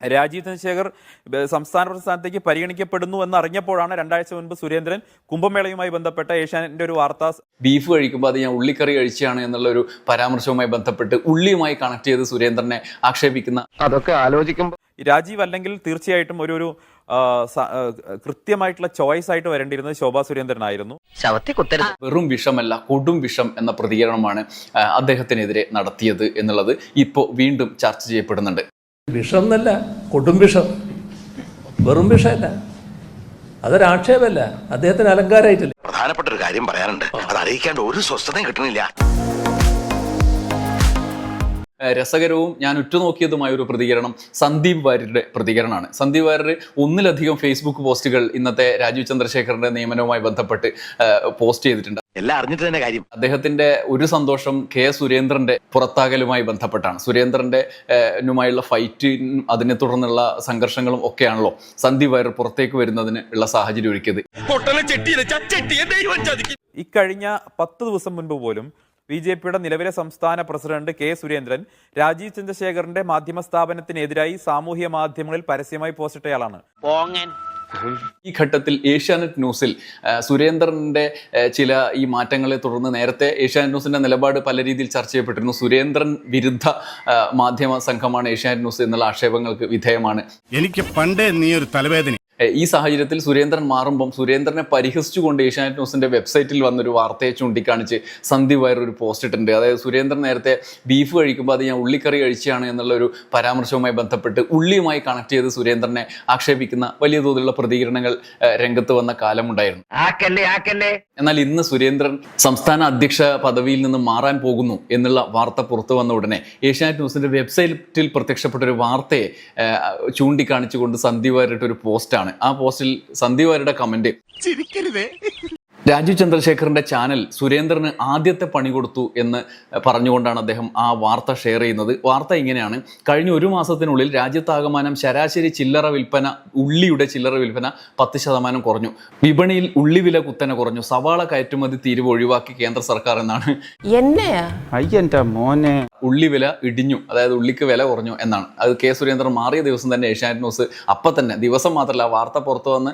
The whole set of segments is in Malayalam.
രാജീവ് ചന്ദ്രശേഖർ സംസ്ഥാന പ്രസ്ഥാനത്തേക്ക് പരിഗണിക്കപ്പെടുന്നു എന്ന് അറിഞ്ഞപ്പോഴാണ് രണ്ടാഴ്ച മുൻപ് സുരേന്ദ്രൻ കുംഭമേളയുമായി ബന്ധപ്പെട്ട ഏഷ്യാനെറ്റിന്റെ ഒരു വാർത്ത ബീഫ് കഴിക്കുമ്പോൾ അത് ഞാൻ ഉള്ളിക്കറി കഴിച്ചാണ് എന്നുള്ള ഒരു പരാമർശവുമായി ബന്ധപ്പെട്ട് ഉള്ളിയുമായി കണക്ട് ചെയ്ത് സുരേന്ദ്രനെ ആക്ഷേപിക്കുന്ന അതൊക്കെ ആലോചിക്കുമ്പോൾ രാജീവ് അല്ലെങ്കിൽ തീർച്ചയായിട്ടും ഒരു ഒരു കൃത്യമായിട്ടുള്ള ചോയ്സ് ആയിട്ട് വരേണ്ടിയിരുന്നത് ശോഭാ സുരേന്ദ്രനായിരുന്നു വെറും വിഷമല്ല കൊടും വിഷം എന്ന പ്രതികരണമാണ് അദ്ദേഹത്തിനെതിരെ നടത്തിയത് എന്നുള്ളത് ഇപ്പോൾ വീണ്ടും ചർച്ച ചെയ്യപ്പെടുന്നുണ്ട്. വിഷം എന്നല്ല കൊടും വിഷം. വെറും വിഷമല്ല. അതൊരാക്ഷേപമല്ല അദ്ദേഹത്തിന് അലങ്കാരമായിട്ടില്ല. പ്രധാനപ്പെട്ട ഒരു കാര്യം പറയാനുണ്ട്. അത് അറിയിക്കാണ്ട് ഒരു സ്വസ്ഥതയും കിട്ടണില്ല. രസകരവും ഞാൻ ഉറ്റുനോക്കിയതുമായ ഒരു പ്രതികരണം സന്ദീപ് വാര്യരുടെ പ്രതികരണമാണ്. സന്ദീപ് വാര്യർ ഒന്നിലധികം ഫേസ്ബുക്ക് പോസ്റ്റുകൾ ഇന്നത്തെ രാജീവ് ചന്ദ്രശേഖറിന്റെ നിയമനവുമായി ബന്ധപ്പെട്ട് പോസ്റ്റ് ചെയ്തിട്ടുണ്ട്. എല്ലാം അറിഞ്ഞിട്ട് തന്നെ കാര്യം. അദ്ദേഹത്തിന്റെ ഒരു സന്തോഷം കെ സുരേന്ദ്രന്റെ പുറത്താകലുമായി ബന്ധപ്പെട്ടാണ്. സുരേന്ദ്രന്റെ നുമായുള്ള ഫൈറ്റിനും അതിനെ തുടർന്നുള്ള സംഘർഷങ്ങളും ഒക്കെയാണല്ലോ സന്ധി വയർ പുറത്തേക്ക് വരുന്നതിന് ഉള്ള സാഹചര്യം ഒരുക്കിയത്. ഇക്കഴിഞ്ഞ പത്ത് ദിവസം മുൻപ് പോലും ബി ജെ പിയുടെ നിലവിലെ സംസ്ഥാന പ്രസിഡന്റ് കെ സുരേന്ദ്രൻ രാജീവ് ചന്ദ്രശേഖറിന്റെ മാധ്യമ സ്ഥാപനത്തിനെതിരായി സാമൂഹ്യ മാധ്യമങ്ങളിൽ പരസ്യമായി പോസ്റ്റിട്ടയാളാണ് ഈ ഘട്ടത്തിൽ ഏഷ്യാനെറ്റ് ന്യൂസിൽ സുരേന്ദ്രന്റെ ചില ഈ മാറ്റങ്ങളെ തുടർന്ന് നേരത്തെ ഏഷ്യാനെറ്റ് ന്യൂസിന്റെ നിലപാട് പല രീതിയിൽ ചർച്ച ചെയ്യപ്പെട്ടിരുന്നു. സുരേന്ദ്രൻ വിരുദ്ധ മാധ്യമ സംഘമാണ് ഏഷ്യാനെറ്റ് ന്യൂസ് എന്നുള്ള ആക്ഷേപങ്ങൾക്ക് വിധേയമാണ്. എനിക്ക് പണ്ടേ നീ ഒരു തലവേദന ഈ സാഹചര്യത്തിൽ സുരേന്ദ്രൻ മാറുമ്പം സുരേന്ദ്രനെ പരിഹസിച്ചുകൊണ്ട് ഏഷ്യാനെറ്റ് ന്യൂസിന്റെ വെബ്സൈറ്റിൽ വന്നൊരു വാർത്തയെ ചൂണ്ടിക്കാണിച്ച് സന്ദീപ് വയർ ഒരു പോസ്റ്റ് ഇട്ടിട്ടുണ്ട്. അതായത് സുരേന്ദ്രൻ നേരത്തെ ബീഫ് കഴിക്കുമ്പോൾ അത് ഞാൻ ഉള്ളിക്കറി കഴിച്ചാണ് എന്നുള്ള ഒരു പരാമർശവുമായി ബന്ധപ്പെട്ട് ഉള്ളിയുമായി കണക്ട് ചെയ്ത് സുരേന്ദ്രനെ ആക്ഷേപിക്കുന്ന വലിയ തോതിലുള്ള പ്രതികരണങ്ങൾ രംഗത്ത് വന്ന കാലമുണ്ടായിരുന്നു. എന്നാൽ ഇന്ന് സുരേന്ദ്രൻ സംസ്ഥാന അധ്യക്ഷ പദവിയിൽ നിന്ന് മാറാൻ പോകുന്നു എന്നുള്ള വാർത്ത പുറത്തു വന്ന ഉടനെ ഏഷ്യാനെറ്റ് ന്യൂസിന്റെ വെബ്സൈറ്റിൽ പ്രത്യക്ഷപ്പെട്ട ഒരു വാർത്തയെ ചൂണ്ടിക്കാണിച്ചുകൊണ്ട് സന്ദീപ് വാര്യരുടെ ഒരു പോസ്റ്റാണ് ആ പോസ്റ്റിൽ സന്ദീപ് വാര്യരുടെ കമന്റ് രാജീവ് ചന്ദ്രശേഖറിന്റെ ചാനൽ സുരേന്ദ്രന് ആദ്യത്തെ പണി കൊടുത്തു എന്ന് പറഞ്ഞുകൊണ്ടാണ് അദ്ദേഹം ആ വാർത്ത ഷെയർ ചെയ്യുന്നത്. വാർത്ത ഇങ്ങനെയാണ്. കഴിഞ്ഞ ഒരു മാസത്തിനുള്ളിൽ രാജ്യത്താകമാനം ശരാശരി ചില്ലറ വിൽപ്പന ഉള്ളിയുടെ ചില്ലറ വിൽപ്പന പത്ത് ശതമാനം കുറഞ്ഞു. വിപണിയിൽ ഉള്ളി വില കുത്തനെ കുറഞ്ഞു. സവാള കയറ്റുമതി തീരുവ ഒഴിവാക്കി കേന്ദ്ര സർക്കാർ എന്നാണ്. എന്നെയാ? മോനെ. ഉള്ളി വില ഇടിഞ്ഞു. അതായത് ഉള്ളിക്ക് വില കുറഞ്ഞു എന്നാണ്. അത് കെ സുരേന്ദ്രൻ മാറിയ ദിവസം തന്നെ ഏഷ്യാനെറ്റ് ന്യൂസ് അപ്പം തന്നെ ദിവസം മാത്രമല്ല ആ വാർത്ത പുറത്തു വന്ന്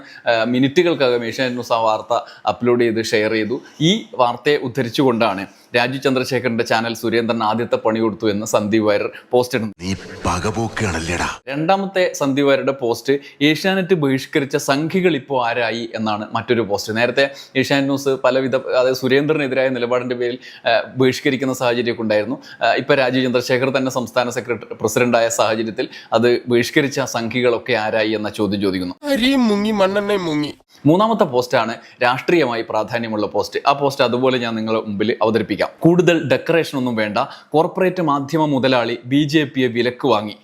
മിനിറ്റുകൾക്കകം ഏഷ്യാനെറ്റ് ന്യൂസ് ആ വാർത്ത അപ്ലോഡ് ചെയ്ത് ഷെയർ ചെയ്തു. ഈ വാർത്തയെ ഉദ്ധരിച്ചുകൊണ്ടാണ് രാജു ചന്ദ്രശേഖരന്റെ ചാനൽ സുരേന്ദ്രൻ ആദ്യത്തെ പണി കൊടുത്തു എന്ന് സന്ദീപ് വാര്യർ പോസ്റ്റ് ഇടുന്നത്. രണ്ടാമത്തെ സന്ദീപ് വാര്യരുടെ പോസ്റ്റ് ഏഷ്യാനെറ്റ് ബഹിഷ്കരിച്ച സംഖ്യകൾ ഇപ്പോൾ ആരായി എന്നാണ് മറ്റൊരു പോസ്റ്റ് നേരത്തെ ഏഷ്യാനെറ്റ് ന്യൂസ് പലവിധ അതായത് സുരേന്ദ്രനെതിരായ നിലപാടിന്റെ പേരിൽ ബഹിഷ്കരിക്കുന്ന സാഹചര്യമൊക്കെ ഉണ്ടായിരുന്നു. ഇപ്പൊ രാജു ചന്ദ്രശേഖർ തന്നെ സംസ്ഥാന സെക്രട്ടറി പ്രസിഡന്റായ സാഹചര്യത്തിൽ അത് ബഹിഷ്കരിച്ച സംഖ്യകളൊക്കെ ആരായി എന്ന ചോദ്യം ചോദിക്കുന്നു. മുങ്ങി മണ്ണെണ്ണയും മുങ്ങി. മൂന്നാമത്തെ പോസ്റ്റാണ് രാഷ്ട്രീയമായി പ്രാധാന്യമുള്ള പോസ്റ്റ്. ആ പോസ്റ്റ് അതുപോലെ ഞാൻ നിങ്ങളുടെ മുമ്പിൽ അവതരിപ്പിക്കാം. കൂടുതൽ ഡെക്കറേഷൻ ഒന്നും വേണ്ട. കോർപ്പറേറ്റ് മാധ്യമ മുതലാളി ബി ജെ പിയെ വിലക്ക് വാങ്ങി.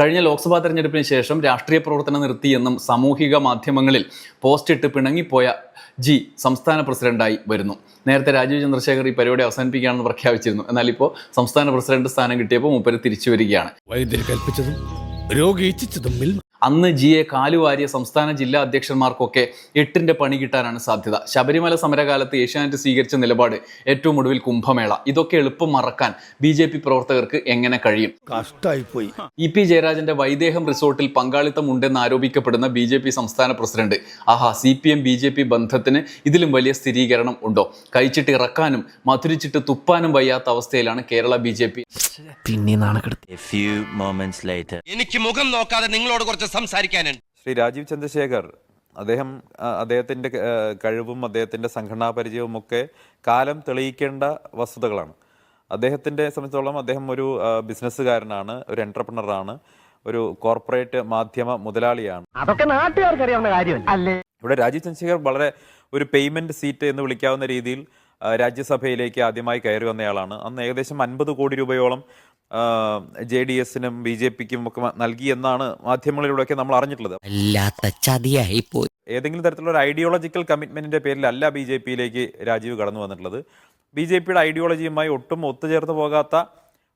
കഴിഞ്ഞ ലോക്സഭാ തെരഞ്ഞെടുപ്പിന് ശേഷം രാഷ്ട്രീയ പ്രവർത്തനം നിർത്തിയെന്നും സാമൂഹിക മാധ്യമങ്ങളിൽ പോസ്റ്റ് ഇട്ട് പിണങ്ങിപ്പോയ ജി സംസ്ഥാന പ്രസിഡന്റായി വരുന്നു. നേരത്തെ രാജീവ് ചന്ദ്രശേഖർ ഈ പരിപാടി അവസാനിപ്പിക്കുകയാണെന്ന് പ്രഖ്യാപിച്ചിരുന്നു. എന്നാൽ ഇപ്പോൾ സംസ്ഥാന പ്രസിഡന്റ് സ്ഥാനം കിട്ടിയപ്പോൾ മുപ്പര് തിരിച്ചു വരികയാണ്. വൈദ്യർ കൽപ്പിച്ചതും ജി എ കാലുവാരിയ സംസ്ഥാന ജില്ലാ അധ്യക്ഷന്മാർക്കൊക്കെ എട്ടിന്റെ പണി കിട്ടാനാണ് സാധ്യത. ശബരിമല സമരകാലത്ത് ഏഷ്യാനെറ്റ് സ്വീകരിച്ച നിലപാട് ഏറ്റവും ഒടുവിൽ കുംഭമേള. ഇതൊക്കെ എളുപ്പം മറക്കാൻ ബി ജെ പി പ്രവർത്തകർക്ക് എങ്ങനെ കഴിയും? കഷ്ടായിപ്പോയി. ഇ പി ജയരാജന്റെ വൈദേഹം റിസോർട്ടിൽ പങ്കാളിത്തം ഉണ്ടെന്ന് ആരോപിക്കപ്പെടുന്ന ബി ജെ പി സംസ്ഥാന പ്രസിഡന്റ്. ആഹാ C P M B J P ബന്ധത്തിന് ഇതിലും വലിയ സ്ഥിരീകരണം ഉണ്ടോ? കഴിച്ചിട്ട് ഇറക്കാനും മധുരിച്ചിട്ട് തുപ്പാനും വയ്യാത്ത അവസ്ഥയിലാണ് കേരള ബി ജെ പി. പിന്നെ നാണക്കെടുത്തി A few moments എനിക്ക് മുഖം നോക്കാതെ നിങ്ങളോട് കുറച്ച് സംസാരിക്കാനുണ്ട്. ശ്രീ രാജീവ് ചന്ദ്രശേഖർ അദ്ദേഹം അദ്ദേഹത്തിന്റെ കഴിവും അദ്ദേഹത്തിന്റെ സംഘടനാ പരിചയവും ഒക്കെ കാലം തെളിയിക്കേണ്ട വസ്തുതകളാണ്. അദ്ദേഹത്തിന്റെ സംബന്ധിച്ചോളം അദ്ദേഹം ഒരു ബിസിനസ്സുകാരനാണ് ഒരു എന്റർപ്രണറാണ് ഒരു കോർപ്പറേറ്റ് മാധ്യമ മുതലാളിയാണ്. അതൊക്കെ നാട്ടുകാർക്ക് അറിയാവുന്ന കാര്യമല്ല? ഇവിടെ രാജീവ് ചന്ദ്രശേഖർ വളരെ ഒരു പേയ്മെന്റ് സീറ്റ് എന്ന് വിളിക്കാവുന്ന രീതിയിൽ രാജ്യസഭയിലേക്ക് ആദ്യമായി കയറി വന്നയാളാണ്. അന്ന് ഏകദേശം അൻപത് കോടി രൂപയോളം ജെ ഡി എസിനും ബി ജെ പിക്കും ഒക്കെ നൽകി എന്നാണ് മാധ്യമങ്ങളിലൂടെയൊക്കെ നമ്മൾ അറിഞ്ഞിട്ടുള്ളത്. വല്ലാത്ത ചതിയായി പോയി ഏതെങ്കിലും തരത്തിലുള്ള ഒരു ഐഡിയോളജിക്കൽ കമ്മിറ്റ്മെന്റിന്റെ പേരിലല്ല ബി ജെ പിയിലേക്ക് രാജീവ് കടന്നു വന്നിട്ടുള്ളത്. ബി ജെ പിയുടെ ഐഡിയോളജിയുമായി ഒട്ടും ഒത്തുചേർന്ന് പോകാത്ത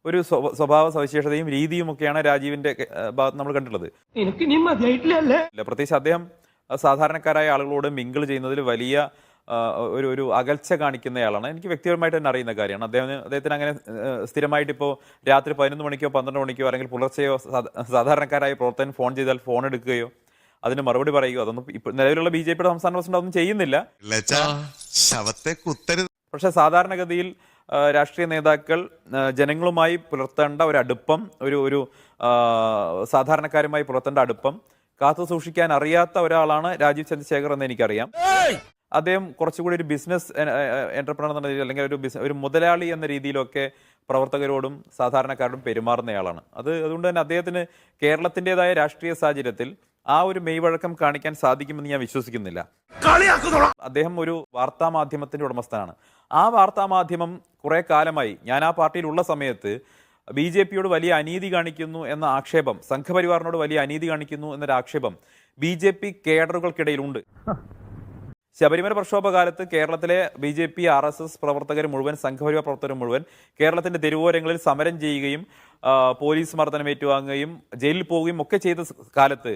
ഒരു സ്വഭാവ സവിശേഷതയും രീതിയും ഒക്കെയാണ് രാജീവിന്റെ ഭാഗത്ത് നമ്മൾ കണ്ടിട്ടുള്ളത്. പ്രത്യേകിച്ച് അദ്ദേഹം സാധാരണക്കാരായ ആളുകളോട് മിങ്കിൾ ചെയ്യുന്നതിൽ വലിയ ഒരു ഒരു അകൽച്ച കാണിക്കുന്നയാളാണ്. എനിക്ക് വ്യക്തിപരമായിട്ട് തന്നെ അറിയുന്ന കാര്യമാണ്. അദ്ദേഹം അദ്ദേഹത്തിന് അങ്ങനെ സ്ഥിരമായിട്ട് ഇപ്പോൾ രാത്രി പതിനൊന്ന് മണിക്കോ പന്ത്രണ്ട് മണിക്കോ അല്ലെങ്കിൽ പുലർച്ചെയോ സാധാരണക്കാരായി പ്രവർത്തകൻ ഫോൺ ചെയ്താൽ ഫോൺ എടുക്കുകയോ അതിന് മറുപടി പറയുകയോ അതൊന്നും ഇപ്പോൾ നിലവിലുള്ള ബി ജെ പിയുടെ സംസ്ഥാന പ്രസിഡന്റ് അതൊന്നും ചെയ്യുന്നില്ല. പക്ഷെ സാധാരണഗതിയിൽ രാഷ്ട്രീയ നേതാക്കൾ ജനങ്ങളുമായി പുലർത്തേണ്ട ഒരു അടുപ്പം ഒരു ഒരു സാധാരണക്കാരുമായി പുലർത്തേണ്ട അടുപ്പം കാത്തു സൂക്ഷിക്കാൻ അറിയാത്ത ഒരാളാണ് രാജീവ് ചന്ദ്രശേഖർ എന്ന് എനിക്കറിയാം. അദ്ദേഹം കുറച്ചുകൂടി ഒരു ബിസിനസ് എന്റർപ്രണർ എന്ന രീതിയിൽ അല്ലെങ്കിൽ ഒരു ബിസിനസ് ഒരു മുതലാളി എന്ന രീതിയിലൊക്കെ പ്രവർത്തകരോടും സാധാരണക്കാരോടും പെരുമാറുന്നയാളാണ്. അത് അതുകൊണ്ട് തന്നെ അദ്ദേഹത്തിന് കേരളത്തിന്റെതായ രാഷ്ട്രീയ സാഹചര്യത്തിൽ ആ ഒരു മെയ്വഴക്കം കാണിക്കാൻ സാധിക്കുമെന്ന് ഞാൻ വിശ്വസിക്കുന്നില്ല. അദ്ദേഹം ഒരു വാർത്താ മാധ്യമത്തിന്റെ ഉടമസ്ഥനാണ്. ആ വാർത്താ മാധ്യമം കുറെ കാലമായി ഞാൻ ആ പാർട്ടിയിലുള്ള സമയത്ത് ബി ജെ പിയോട് വലിയ അനീതി കാണിക്കുന്നു എന്ന ആക്ഷേപം സംഘപരിവാറിനോട് വലിയ അനീതി കാണിക്കുന്നു എന്നൊരു ആക്ഷേപം ബി ജെ പി കേഡറുകൾക്കിടയിലുണ്ട്. ശബരിമല പ്രക്ഷോഭകാലത്ത് കേരളത്തിലെ B J P R S S പ്രവർത്തകർ മുഴുവൻ സംഘപരിവാർ പ്രവർത്തകർ മുഴുവൻ കേരളത്തിന്റെ തെരുവോരങ്ങളിൽ സമരം ചെയ്യുകയും പോലീസ് മർദ്ദനം ഏറ്റുവാങ്ങുകയും ജയിലിൽ പോവുകയും ഒക്കെ ചെയ്ത കാലത്ത്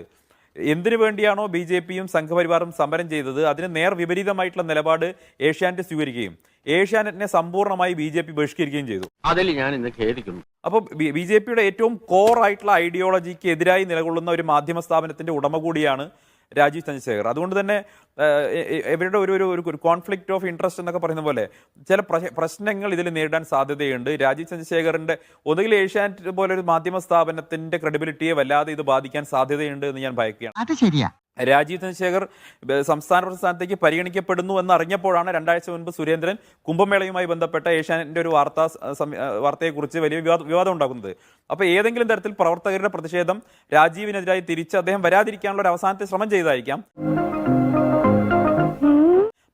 എന്തിനു വേണ്ടിയാണോ ബി ജെ പിയും സംഘപരിവാറും സമരം ചെയ്തത്? അതിന് നേർ വിപരീതമായിട്ടുള്ള നിലപാട് ഏഷ്യാനെറ്റ് സ്വീകരിക്കുകയും ഏഷ്യാനെറ്റിനെ സമ്പൂർണമായി ബി ജെ പി ബഹിഷ്കരിക്കുകയും ചെയ്തു. അതിൽ ഞാൻ ഇന്ന് ഖേദിക്കുന്നു. അപ്പോൾ ബി ജെ പിയുടെ ഏറ്റവും കോർ ആയിട്ടുള്ള ഐഡിയോളജിക്ക് എതിരായി നിലകൊള്ളുന്ന ഒരു മാധ്യമ സ്ഥാപനത്തിന്റെ ഉടമ കൂടിയാണ് രാജീവ് ചന്ദ്രശേഖർ. അതുകൊണ്ട് തന്നെ ഇവരുടെ ഒരു ഒരു ഒരു കോൺഫ്ലിക്റ്റ് ഓഫ് ഇൻട്രസ്റ്റ് എന്നൊക്കെ പറയുന്ന പോലെ ചില പ്രശ്നങ്ങൾ ഇതിൽ നേരിടാൻ സാധ്യതയുണ്ട്. രാജീവ് ചന്ദ്രശേഖറിന്റെ ഒന്നുകിൽ ഏഷ്യാനെറ്റ് പോലെ ഒരു മാധ്യമ സ്ഥാപനത്തിന്റെ ക്രെഡിബിലിറ്റിയെ വല്ലാതെ ഇത് ബാധിക്കാൻ സാധ്യതയുണ്ട് എന്ന് ഞാൻ ഭയക്കുകയാണ്. അത് ശരിയാ. രാജീവ് ചന്ദ്രശേഖർ സംസ്ഥാന പ്രസ്ഥാനത്തേക്ക് പരിഗണിക്കപ്പെടുന്നു എന്ന് അറിഞ്ഞപ്പോഴാണ് രണ്ടാഴ്ച മുൻപ് സുരേന്ദ്രൻ കുംഭമേളയുമായി ബന്ധപ്പെട്ട ഏഷ്യാനെറ്റിന്റെ ഒരു വാർത്താ വാർത്തയെക്കുറിച്ച് വലിയ വിവാദ- ഉണ്ടാകുന്നത് അപ്പോൾ ഏതെങ്കിലും തരത്തിൽ പ്രവർത്തകരുടെ പ്രതിഷേധം രാജീവിനെതിരായി തിരിച്ച് അദ്ദേഹം വരാതിരിക്കാനുള്ള ഒരു അവസാനത്തെ ശ്രമം ചെയ്തായിരിക്കാം.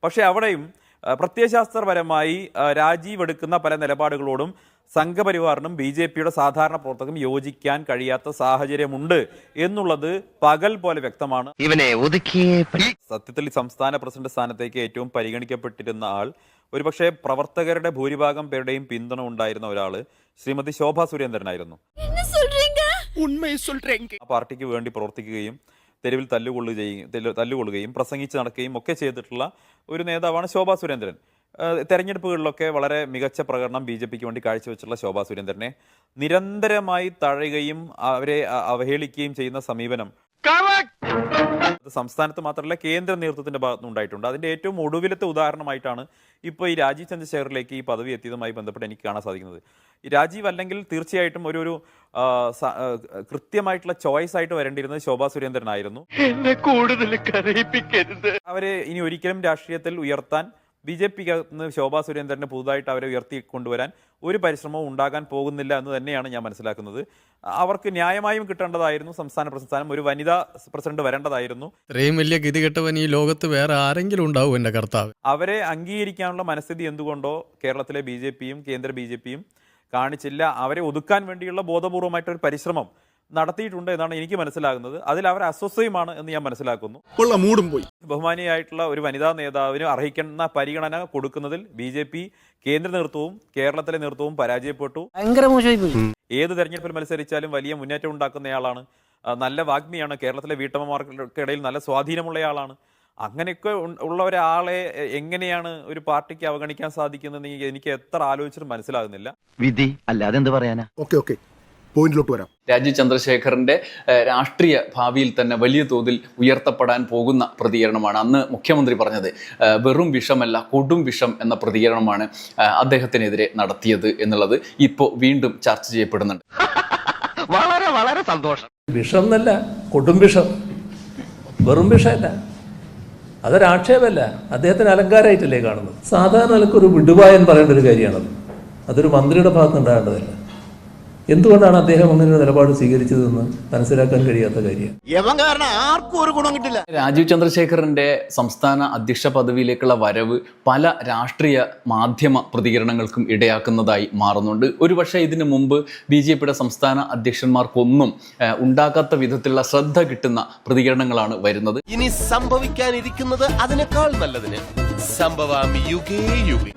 പക്ഷേ അവിടെയും പ്രത്യയശാസ്ത്രപരമായി രാജീവ് എടുക്കുന്ന പല നിലപാടുകളോടും സംഘപരിവാറിനും ബി ജെ പിയുടെ സാധാരണ പ്രവർത്തകരും യോജിക്കാൻ കഴിയാത്ത സാഹചര്യമുണ്ട് എന്നുള്ളത് പകൽ പോലെ വ്യക്തമാണ്. ഇവനെ ഒതുക്കിയേ സത്യത്തിൽ സംസ്ഥാന പ്രസിഡന്റ് സ്ഥാനത്തേക്ക് ഏറ്റവും പരിഗണിക്കപ്പെട്ടിരുന്ന ആൾ ഒരുപക്ഷെ പ്രവർത്തകരുടെ ഭൂരിഭാഗം പേരുടെയും പിന്തുണ ഉണ്ടായിരുന്ന ഒരാൾ ശ്രീമതി ശോഭ സുരേന്ദ്രനായിരുന്നു. ആ പാർട്ടിക്ക് വേണ്ടി പ്രവർത്തിക്കുകയും തെരുവിൽ തല്ലുകൊള്ളുകയും തല്ലുകൊള്ളുകയും പ്രസംഗിച്ച് നടക്കുകയും ഒക്കെ ചെയ്തിട്ടുള്ള ഒരു നേതാവാണ് ശോഭാ സുരേന്ദ്രൻ. തെരഞ്ഞെടുപ്പുകളിലൊക്കെ വളരെ മികച്ച പ്രകടനം ബി ജെ പിക്ക് വേണ്ടി കാഴ്ചവെച്ചുള്ള ശോഭാ സുരേന്ദ്രനെ നിരന്തരമായി തഴയുകയും അവരെ അവഹേളിക്കുകയും ചെയ്യുന്ന സമീപനം. സംസ്ഥാനത്ത് മാത്രമല്ല കേന്ദ്ര നേതൃത്വത്തിന്റെ ഭാഗത്തുനിന്ന് ഉണ്ടായിട്ടുണ്ട്. അതിന്റെ ഏറ്റവും ഒടുവിലത്തെ ഉദാഹരണമായിട്ടാണ് ഇപ്പോൾ ഈ രാജീവ് ചന്ദ്രശേഖറിലേക്ക് ഈ പദവി എത്തിയതുമായി ബന്ധപ്പെട്ട് എനിക്ക് കാണാൻ സാധിക്കുന്നത്. രാജീവ് അല്ലെങ്കിൽ തീർച്ചയായിട്ടും ഒരു ഒരു കൃത്യമായിട്ടുള്ള ചോയ്സ് ആയിട്ട് വരേണ്ടിയിരുന്നത് ശോഭാ സുരേന്ദ്രനായിരുന്നു. കൂടുതൽ അവരെ ഇനി ഒരിക്കലും രാഷ്ട്രീയത്തിൽ ഉയർത്താൻ ബി ജെ പിക്ക് ശോഭാ സുരേന്ദ്രനെ പുതുതായിട്ട് അവരെ ഉയർത്തി കൊണ്ടുവരാൻ ഒരു പരിശ്രമവും ഉണ്ടാകാൻ പോകുന്നില്ല എന്ന് തന്നെയാണ് ഞാൻ മനസ്സിലാക്കുന്നത്. അവർക്ക് ന്യായമായും കിട്ടേണ്ടതായിരുന്നു സംസ്ഥാന പ്രസ്ഥാനം. ഒരു വനിതാ പ്രസിഡന്റ് വരേണ്ടതായിരുന്നു. ഇത്രയും വലിയ ഗതികെട്ടവൻ ഈ ലോകത്ത് വേറെ ആരെങ്കിലും ഉണ്ടാവും എന്റെ കർത്താവ്. അവരെ അംഗീകരിക്കാനുള്ള മനസ്ഥിതി എന്തുകൊണ്ടോ കേരളത്തിലെ ബി ജെ പിയും കേന്ദ്ര ബി ജെ പിയും കാണിച്ചില്ല. അവരെ ഒതുക്കാൻ വേണ്ടിയുള്ള ബോധപൂർവമായിട്ടൊരു പരിശ്രമം നടത്തിയിട്ടുണ്ട് എന്നാണ് എനിക്ക് മനസ്സിലാകുന്നത്. അതിൽ അവർ അസ്വസ്ഥയുമാണ് എന്ന് ഞാൻ മനസ്സിലാക്കുന്നു. മൂടും പോയി. ബഹുമാനിയായിട്ടുള്ള ഒരു വനിതാ നേതാവിന് അർഹിക്കുന്ന പരിഗണന കൊടുക്കുന്നതിൽ ബി ജെ പി കേന്ദ്ര നേതൃത്വവും കേരളത്തിലെ നേതൃത്വവും പരാജയപ്പെട്ടു. ഏത് തെരഞ്ഞെടുപ്പിൽ മത്സരിച്ചാലും വലിയ മുന്നേറ്റം ഉണ്ടാക്കുന്നയാളാണ്. നല്ല വാഗ്മിയാണ്. കേരളത്തിലെ വീട്ടമ്മമാർക്കിടയിൽ നല്ല സ്വാധീനമുള്ളയാളാണ്. അങ്ങനെയൊക്കെ ഉള്ള ഒരാളെ എങ്ങനെയാണ് ഒരു പാർട്ടിക്ക് അവഗണിക്കാൻ സാധിക്കുന്നത് എനിക്ക് എത്ര ആലോചിച്ചിട്ടും മനസ്സിലാകുന്നില്ല. വിധി അല്ലാതെ എന്ത് പറയാനാ? Okay okay. പോയിന്റിലോട്ട് വരാം. രാജീവ് ചന്ദ്രശേഖറിന്റെ രാഷ്ട്രീയ ഭാവിയിൽ തന്നെ വലിയ തോതിൽ ഉയർത്തപ്പെടാൻ പോകുന്ന പ്രതികരണമാണ് അന്ന് മുഖ്യമന്ത്രി പറഞ്ഞത്. വെറും വിഷമല്ല കൊടും വിഷം എന്ന പ്രതികരണമാണ് അദ്ദേഹത്തിനെതിരെ നടത്തിയത് എന്നുള്ളത് ഇപ്പോൾ വീണ്ടും ചർച്ച ചെയ്യപ്പെടുന്നുണ്ട്. വളരെ വളരെ സന്തോഷം. വിഷം എന്നല്ല കൊടും വിഷം. വെറും വിഷമല്ല. അതൊരാക്ഷേപമല്ല അദ്ദേഹത്തിന് അലങ്കാരമായിട്ടല്ലേ കാണുന്നത്? സാധാരണ നിലയ്ക്ക് ഒരു വിടുവായൻ പറയേണ്ട ഒരു കാര്യമാണത്. അതൊരു മന്ത്രിയുടെ ഭാഗത്ത് ഉണ്ടാകേണ്ടതല്ല. എന്തുകൊണ്ടാണ് അദ്ദേഹം അങ്ങനെ ഒരു നിലപാട് സ്വീകരിച്ചതെന്ന് മനസ്സിലാക്കാൻ കഴിയാത്ത കാര്യം? ആർക്കും ഒരു ഗുണം കിട്ടില്ല. രാജീവ് ചന്ദ്രശേഖറിന്റെ സംസ്ഥാന അധ്യക്ഷ പദവിയിലേക്കുള്ള വരവ് പല രാഷ്ട്രീയ മാധ്യമ പ്രതികരണങ്ങൾക്കും ഇടയാക്കുന്നതായി മാറുന്നുണ്ട്. ഒരുപക്ഷെ ഇതിനു മുമ്പ് ബി ജെ പിയുടെ സംസ്ഥാന അധ്യക്ഷന്മാർക്കൊന്നും ഉണ്ടാക്കാത്ത ഉണ്ടാകാത്ത വിധത്തിലുള്ള ശ്രദ്ധ കിട്ടുന്ന പ്രതികരണങ്ങളാണ് വരുന്നത്. ഇനി സംഭവിക്കാനിരിക്കുന്നത് അതിനേക്കാൾ നല്ലതിന്. സംഭവാമി യുഗേ യുഗേ.